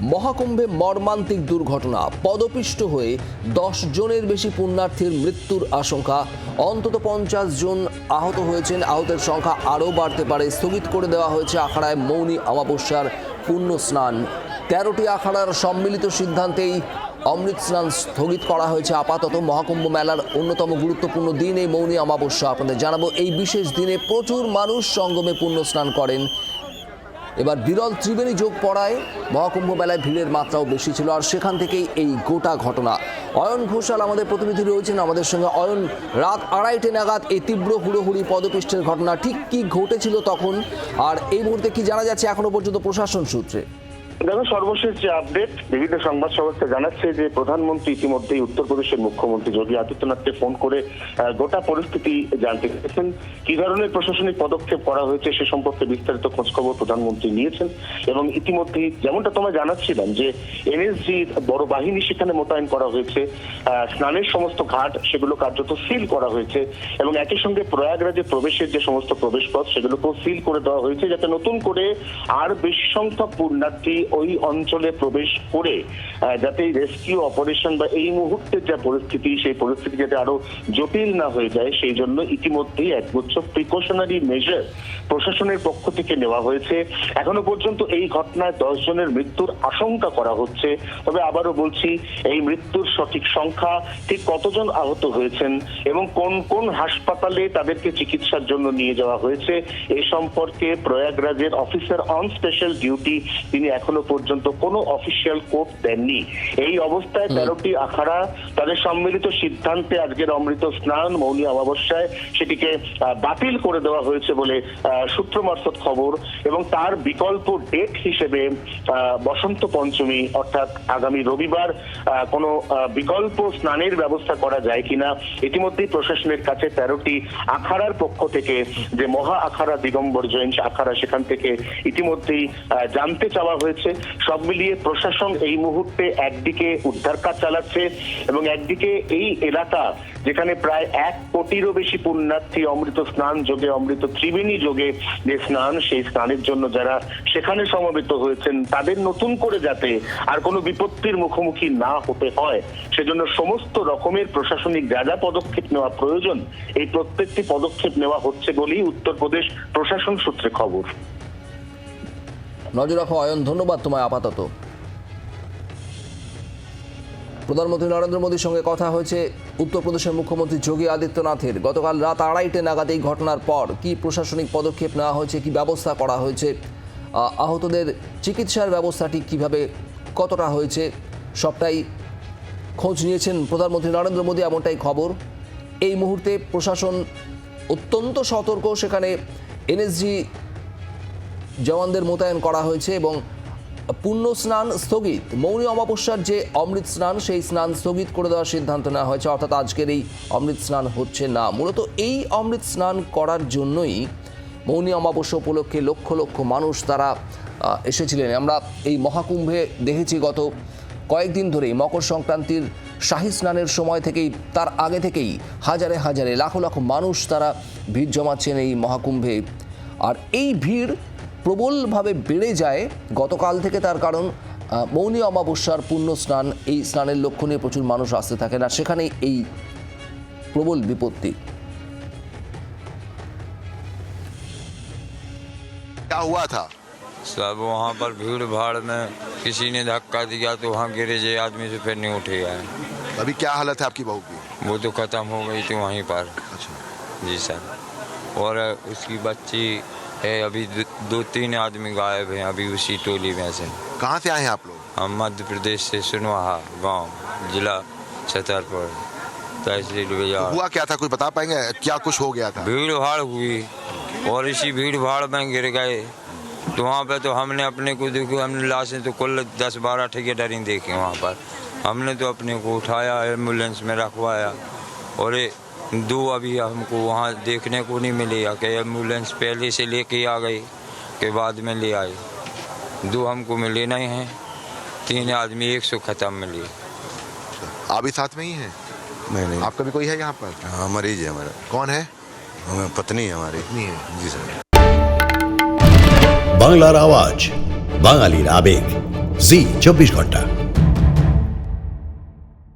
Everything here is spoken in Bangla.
মহাকুম্ভে মর্মান্তিক দুর্ঘটনা। পদপিষ্ট হয়ে দশ জনের বেশি পুণ্যার্থীর মৃত্যুর আশঙ্কা। অন্তত পঞ্চাশ জন আহত হয়েছেন। আহতের সংখ্যা আরও বাড়তে পারে। স্থগিত করে দেওয়া হয়েছে আখড়ায় মৌনী অমাবস্যার পুণ্য স্নান। তেরোটি আখড়ার সম্মিলিত সিদ্ধান্তেই অমৃত স্নান স্থগিত করা হয়েছে। আপাতত মহাকুম্ভ মেলার অন্যতম গুরুত্বপূর্ণ দিন এই মৌনী অমাবস্যা। আপনাদের জানাব, এই বিশেষ দিনে প্রচুর মানুষ সঙ্গমে পুণ্য স্নান করেন। এবার বিরল ত্রিবেণী যোগ পড়ায় মহাকুম্ভ মেলায় ভিড়ের মাত্রাও বেশি ছিল, আর সেখান থেকেই এই গোটা ঘটনা। অয়ন ঘোষাল আমাদের প্রতিনিধি রয়েছেন, আমাদের সঙ্গে অয়ন, রাত আড়াইটে নাগাদ এই তীব্র হুড়োহুড়ি পদপিষ্টের ঘটনা, ঠিক কি ঘটেছিল তখন? আর এই মুহূর্তে কি জানা যাচ্ছে এখনও পর্যন্ত প্রশাসন সূত্রে? দেখো, সর্বশেষ যে আপডেট বিভিন্ন সংবাদ সংস্থা জানাচ্ছে যে প্রধানমন্ত্রী ইতিমধ্যেই উত্তরপ্রদেশের মুখ্যমন্ত্রী যোগী আদিত্যনাথকে ফোন করে গোটা পরিস্থিতি জানতে চেয়েছেন। কি ধরনের প্রশাসনিক পদক্ষেপ করা হয়েছে সে সম্পর্কে বিস্তারিত খোঁজখবর প্রধানমন্ত্রী নিয়েছেন এবং ইতিমধ্যেই যেমনটা তোমায় জানাচ্ছিলাম যে, এনএসজির বড় বাহিনী সেখানে মোতায়েন করা হয়েছে স্নানের সমস্ত ঘাট সেগুলো কার্যত সিল করা হয়েছে এবং একই সঙ্গে প্রয়াগরাজে প্রবেশের যে সমস্ত প্রবেশপথ সেগুলোকেও সিল করে দেওয়া হয়েছে যাতে নতুন করে আর বেশি সংখ্যক পুণ্যার্থী ওই অঞ্চলে প্রবেশ করে যাতে রেস্কিউ অপারেশন বা এই মুহূর্তের যা পরিস্থিতি, সেই পরিস্থিতি যাতে আরও জটিল না হয়ে যায়, সেই জন্য ইতিমধ্যেই একগুচ্ছ প্রিকশনারি মেজার প্রশাসনের পক্ষ থেকে নেওয়া হয়েছে। এখনও পর্যন্ত এই ঘটনায় দশ জনের মৃত্যুর আশঙ্কা করা হচ্ছে। তবে আবারও বলছি, এই মৃত্যুর সঠিক সংখ্যা, ঠিক কতজন আহত হয়েছেন এবং কোন কোন হাসপাতালে তাদেরকে চিকিৎসার জন্য নিয়ে যাওয়া হয়েছে, এ সম্পর্কে প্রয়াগরাজের অফিসার অন স্পেশাল ডিউটি তিনি এখনও পর্যন্ত কোনো অফিসিয়াল কোর্ট দেননি। এই অবস্থায় তেরোটি আখাড়া তাদের সম্মিলিত সিদ্ধান্তে আজকের অমৃত স্নান মৌনী অমাবস্যায় সেটিকে বাতিল করে দেওয়া হয়েছে বলে সূত্র মারফত খবর এবং তার বিকল্প ডেট হিসেবে বসন্ত পঞ্চমী অর্থাৎ আগামী রবিবার কোনো বিকল্প স্নানের ব্যবস্থা করা যায় কিনা ইতিমধ্যেই প্রশাসনের কাছে তেরোটি আখাড়ার পক্ষ থেকে যে মহা আখাড়া দিগম্বর জৈন আখাড়া সেখান থেকে ইতিমধ্যেই জানতে চাওয়া হয়েছে। সব মিলিয়ে প্রশাসন এই মুহূর্তে একদিকে উদ্ধার কাজ চালাচ্ছে এবং একদিকে এই এলাকা যেখানে প্রায় এক কোটিরও বেশি পুণ্যার্থী অমৃত স্নান যোগে, অমৃত ত্রিবেণী যোগে যে স্নান, সেই স্নানের জন্য যারা সেখানে সমবেত হয়েছেন, তাদের নতুন করে যাতে আর কোনো বিপত্তির মুখোমুখি না হতে হয়। সেজন্য সমস্ত রকমের প্রশাসনিক যা যা পদক্ষেপ নেওয়া প্রয়োজন, এই প্রত্যেকটি পদক্ষেপ নেওয়া হচ্ছে বলেই উত্তরপ্রদেশ প্রশাসন সূত্রে খবর। নজর রাখো, অয়ন, ধন্যবাদ তোমায় আপাতত। প্রধানমন্ত্রী নরেন্দ্র মোদীর সঙ্গে কথা হয়েছে উত্তরপ্রদেশের মুখ্যমন্ত্রী যোগী আদিত্যনাথের। গতকাল রাত আড়াইটে নাগাদ এই ঘটনার পর কি প্রশাসনিক পদক্ষেপ নেওয়া হয়েছে, কি ব্যবস্থা করা হয়েছে আহতদের চিকিৎসার ব্যবস্থাটি কীভাবে কতটা হয়েছে, সবটাই খোঁজ নিয়েছেন প্রধানমন্ত্রী নরেন্দ্র মোদী, এমনটাই খবর। এই মুহূর্তে প্রশাসন অত্যন্ত সতর্ক, সেখানে এনএসজি জওয়ানদের মোতায়েন করা হয়েছে এবং পুণ্য স্নান স্থগিত। মৌনী অমাবস্যার যে অমৃত স্নান, সেই স্নান স্থগিত করে দেওয়ার সিদ্ধান্ত নেওয়া হয়েছে। অর্থাৎ আজকের এই অমৃত স্নান হচ্ছে না। মূলত এই অমৃত স্নান করার জন্যই মৌনী অমাবস্যা উপলক্ষে লক্ষ লক্ষ মানুষ তারা এসেছিলেন। আমরা এই মহাকুম্ভে দেখেছি গত কয়েকদিন ধরেই মকর সংক্রান্তির শাহী স্নানের সময় থেকেই, তার আগে থেকেই হাজারে হাজারে লাখো লাখো মানুষ তারা ভিড় জমাচ্ছেন এই মহাকুম্ভে। আর এই ভিড় প্রবলভাবে বেড়ে যায় গতকাল থেকে তার কারণ আহ, মৌনী অমাবস্যার পুণ্য স্নান এই স্নানের লক্ষ্য নিয়ে প্রচুর মানুষ আসতে থাকেন আর সেখানেই এই প্রবল বিপত্তি क्या हुआ था सब वहाँ पर भीड़ भाड़ में किसी ने धक्का दिया तो वहाँ गिरे जे आदमी से फिर नहीं उठेगा अभी क्या हालत है आपकी बहू की वो तो ख़त्म हो गई थी वहीं पर अच्छा जी सर और उसकी बच्ची है अभी दो, तीन आदमी गायब हैं अभी उसी टोली में से। कहाँ से आए हैं आप लोग? हम मध्य प्रदेश से सुनवाहा गाँव जिला छतरपुर तहसील बाज़ार हुआ क्या था कुछ बता पाएँगे? क्या कुछ हो गया था? भीड़ भाड़ हुई और इसी भीड़ भाड़ में गिर गए। तो वहाँ पे तो हमने अपने को देखो हमने लाशें तो कुल दस बारह ठेकेदारी देखी वहाँ पर। हमने तो अपने को उठाया एंबुलेंस में रखवाया और दो अभी हमको वहाँ देखने को नहीं मिले या कि एम्बुलेंस पहले से लेके आ गई के बाद में ले आए दो हमको मिले नहीं हैं तीन आदमी एक सौ ख़त्म मिली आप भी साथ में ही हैं नहीं नहीं आपका भी कोई है यहाँ पर हाँ मरीज है हमारा कौन है हमें पत्नी है हमारी नहीं है जी सर বাংলার আওয়াজ বাঙালির আবেগ জি চব্বিশ ঘন্টা